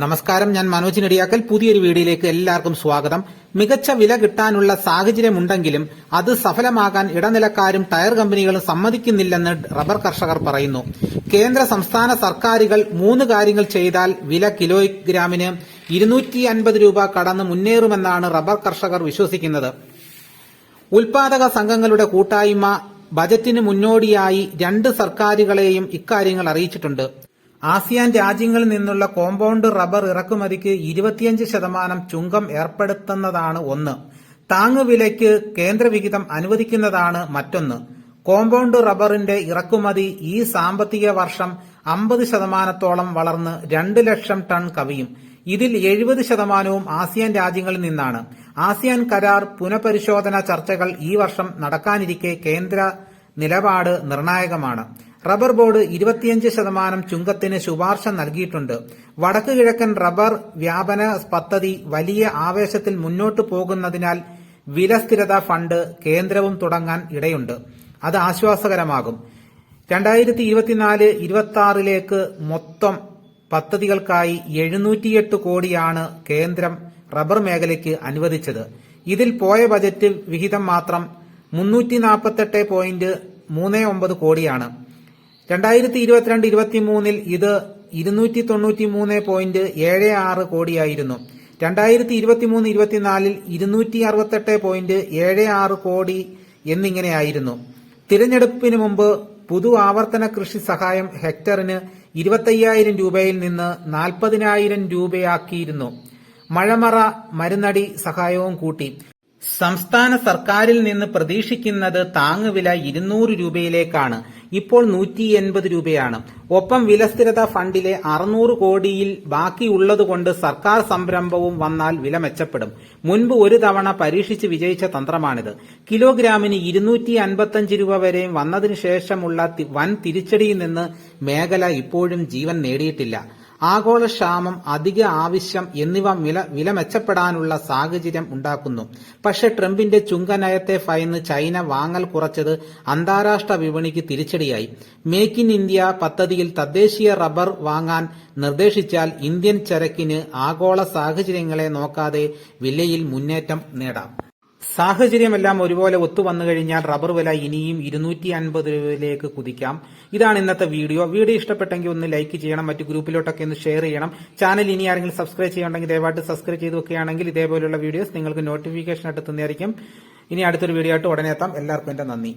നമസ്കാരം ഞാൻ മനോജ് നടിയാക്കൽ. പുതിയൊരു വീഡിയോയിലേക്ക് എല്ലാവർക്കും സ്വാഗതം. മികച്ച വില കിട്ടാനുള്ള സാഹചര്യമുണ്ടെങ്കിലും അത് സഫലമാകാൻ ഇടനിലക്കാരും ടയർ കമ്പനികളും സമ്മതിക്കുന്നില്ലെന്ന് റബ്ബർ കർഷകർ പറയുന്നു. കേന്ദ്ര സംസ്ഥാന സർക്കാരുകൾ മൂന്ന് കാര്യങ്ങൾ ചെയ്താൽ വില കിലോഗ്രാമിന് ഇരുന്നൂറ്റി അൻപത് രൂപ കടന്ന് മുന്നേറുമെന്നാണ് റബ്ബർ കർഷകർ വിശ്വസിക്കുന്നത്. ഉൽപാദക സംഘങ്ങളുടെ കൂട്ടായ്മ ബജറ്റിന് മുന്നോടിയായി രണ്ട് സർക്കാരുകളെയും ഇക്കാര്യങ്ങൾ അറിയിച്ചിട്ടുണ്ട്. ആസിയാൻ രാജ്യങ്ങളിൽ നിന്നുള്ള കോമ്പൗണ്ട് റബ്ബർ ഇറക്കുമതിക്ക് ഇരുപത്തിയഞ്ച് ശതമാനം ചുങ്കം ഏർപ്പെടുത്തുന്നതാണ് ഒന്ന്. താങ്ങുവിലയ്ക്ക് കേന്ദ്രവിഹിതം അനുവദിക്കുന്നതാണ് മറ്റൊന്ന്. കോമ്പൗണ്ട് റബ്ബറിന്റെ ഇറക്കുമതി ഈ സാമ്പത്തിക വർഷം അമ്പത് ശതമാനത്തോളം വളർന്ന് രണ്ട് ലക്ഷം ടൺ കവിയും. ഇതിൽ എഴുപത് ശതമാനവും ആസിയാൻ രാജ്യങ്ങളിൽ നിന്നാണ്. ആസിയാൻ കരാർ പുനഃപരിശോധന ചർച്ചകൾ ഈ വർഷം നടക്കാനിരിക്കെ കേന്ദ്ര നിലപാട് നിർണായകമാണ്. റബ്ബർ ബോർഡ് ഇരുപത്തിയഞ്ച് ശതമാനം ചുങ്കത്തിന് ശുപാർശ നൽകിയിട്ടുണ്ട്. വടക്കു കിഴക്കൻ റബ്ബർ വ്യാപന പദ്ധതി വലിയ ആവേശത്തിൽ മുന്നോട്ടു പോകുന്നതിനാൽ വില സ്ഥിരത ഫണ്ട് കേന്ദ്രവും തുടങ്ങാൻ ഇടയുണ്ട്. അത് ആശ്വാസകരമാകും. രണ്ടായിരത്തി ഇരുപത്തിനാല് ഇരുപത്തി ആറിലേക്ക് മൊത്തം പദ്ധതികൾക്കായി എഴുന്നൂറ്റിയെട്ട് കോടിയാണ് കേന്ദ്രം റബ്ബർ മേഖലയ്ക്ക് അനുവദിച്ചത്. ഇതിൽ പോയ ബജറ്റ് വിഹിതം മാത്രം മുന്നൂറ്റി നാൽപ്പത്തെട്ട് പോയിന്റ് മൂന്ന് ഒമ്പത് കോടിയാണ്. രണ്ടായിരത്തി ഇരുപത്തിരണ്ട് ഇരുപത്തിമൂന്നിൽ ഇത് ഇരുന്നൂറ്റി തൊണ്ണൂറ്റി മൂന്ന് പോയിന്റ് ഏഴ് ആറ് കോടിയായിരുന്നു. രണ്ടായിരത്തി ഇരുപത്തി മൂന്ന് ഇരുപത്തിനാലിൽ ഇരുന്നൂറ്റി അറുപത്തെട്ട് പോയിന്റ് ഏഴ് ആറ് കോടി എന്നിങ്ങനെയായിരുന്നു. തിരഞ്ഞെടുപ്പിന് മുമ്പ് പുതു ആവർത്തന കൃഷി സഹായം ഹെക്ടറിന് ഇരുപത്തയ്യായിരം രൂപയിൽ നിന്ന് നാൽപ്പതിനായിരം രൂപയാക്കിയിരുന്നു. മഴമറ മരുന്നടി സഹായവും കൂട്ടി. സംസ്ഥാന സർക്കാരിൽ നിന്ന് പ്രതീക്ഷിക്കുന്നത് താങ്ങുവില ഇരുന്നൂറ് രൂപയിലേക്കാണ്. ഇപ്പോൾ നൂറ്റി എൺപത് രൂപയാണ്. ഒപ്പം വിലസ്ഥിരത ഫണ്ടിലെ അറുന്നൂറ് കോടിയിൽ ബാക്കിയുള്ളതുകൊണ്ട് സർക്കാർ സംരംഭവും വന്നാൽ വില മെച്ചപ്പെടും. മുൻപ് ഒരു തവണ പരീക്ഷിച്ച് വിജയിച്ച തന്ത്രമാണിത്. കിലോഗ്രാമിന് ഇരുന്നൂറ്റി അൻപത്തഞ്ച് രൂപ വരെ വന്നതിനു ശേഷമുള്ള വൻ തിരിച്ചടിയിൽ നിന്ന് മേഖല ഇപ്പോഴും ജീവൻ നേടിയിട്ടില്ല. ആഗോള ക്ഷാമം അധിക ആവശ്യം എന്നിവ വില വില മെച്ചപ്പെടാനുള്ള സാഹചര്യം ഉണ്ടാക്കുന്നു. പക്ഷേ ട്രംപിന്റെ ചുങ്കനയത്തെ ഭയന്ന് ചൈന വാങ്ങൽ കുറച്ചത് അന്താരാഷ്ട്ര വിപണിക്ക് തിരിച്ചടിയായി. മേക്ക് ഇൻ ഇന്ത്യ പദ്ധതിയിൽ തദ്ദേശീയ റബ്ബർ വാങ്ങാൻ നിർദ്ദേശിച്ചാൽ ഇന്ത്യൻ ചരക്കിന് ആഗോള സാഹചര്യങ്ങളെ നോക്കാതെ വിലയിൽ മുന്നേറ്റം നേടാം. സാഹചര്യമെല്ലാം ഒരുപോലെ ഒത്തു ഒത്തുവന്നു കഴിഞ്ഞാൽ റബ്ബർ വില ഇനിയും ഇരുന്നൂറ്റി അൻപത് രൂപയിലേക്ക് കുതിക്കാം. ഇതാണ് ഇന്നത്തെ വീഡിയോ. വീഡിയോ ഇഷ്ടപ്പെട്ടെങ്കിൽ ഒന്ന് ലൈക്ക് ചെയ്യണം മറ്റു ഗ്രൂപ്പിലോട്ടൊക്കെ ഒന്ന് ഷെയർ ചെയ്യണം. ചാനൽ ഇനി ആരെങ്കിലും സബ്സ്ക്രൈബ് ചെയ്യണമെങ്കിൽ ദയവായിട്ട് സബ്സ്ക്രൈബ് ചെയ്ത് വെക്കുകയാണെങ്കിൽ ഇതേപോലെയുള്ള വീഡിയോസ് നിങ്ങൾക്ക് നോട്ടിഫിക്കേഷൻ ആയിട്ട് തന്നെയായിരിക്കും. ഇനി അടുത്തൊരു വീഡിയോ ആയിട്ട് ഉടനെ എത്താം. എല്ലാവർക്കും എന്റെ നന്ദി.